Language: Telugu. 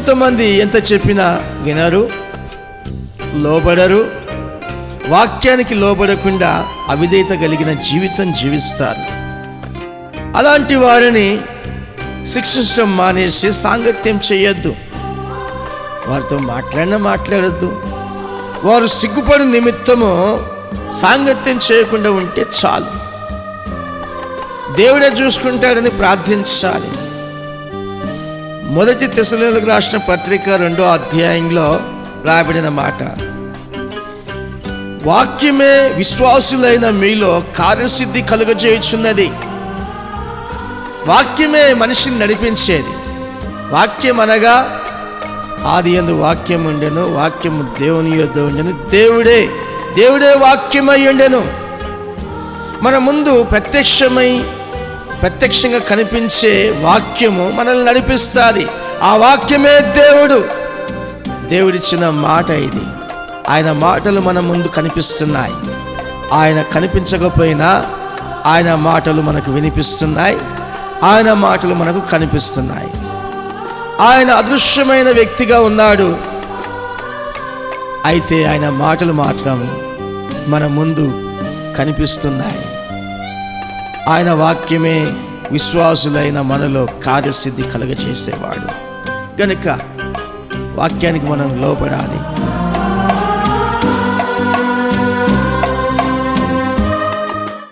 కొంతమంది ఎంత చెప్పినా వినరు లోబడరు. వాక్యానికి లోబడకుండా అవిధేయత కలిగిన జీవితం జీవిస్తారు. అలాంటి వారిని శిక్షించడం మానేసి సాంగత్యం చేయొద్దు. వారితో మాట్లాడినా మాట్లాడద్దు. వారు సిగ్గుపడి నిమిత్తము సాంగత్యం చేయకుండా ఉంటే చాలు. దేవుడే చూసుకుంటాడని ప్రార్థించాలి. మొదటి తెసలకు రాసిన పత్రిక రెండో అధ్యాయంలో రాయబడిన మాట. వాక్యమే విశ్వాసులైన మీలో కార్యసిద్ధి కలుగజేయుచున్నది. వాక్యమే మనిషిని నడిపించేది. వాక్యం అనగా ఆది ఎందు వాక్యం ఉండెను వాక్యము దేవుని యొద్ద ఉండెను దేవుడే దేవుడే వాక్యమై ఉండెను. మన ముందు ప్రత్యక్షమై ప్రత్యక్షంగా కనిపించే వాక్యము మనల్ని నడిపిస్తుంది. ఆ వాక్యమే దేవుడు. దేవుడిచ్చిన మాట ఇది. ఆయన మాటలు మన ముందు కనిపిస్తున్నాయి. ఆయన కనిపించకపోయినా ఆయన మాటలు మనకు వినిపిస్తున్నాయి. ఆయన మాటలు మనకు కనిపిస్తున్నాయి. ఆయన అదృశ్యమైన వ్యక్తిగా ఉన్నాడు. అయితే ఆయన మాటలు మాత్రం మన ముందు కనిపిస్తున్నాయి. ఆయన వాక్యమే విశ్వాసులైన మనలో కార్యసిద్ధి కలగజేసేవాడు. కనుక వాక్యానికి మనం లోపడాలి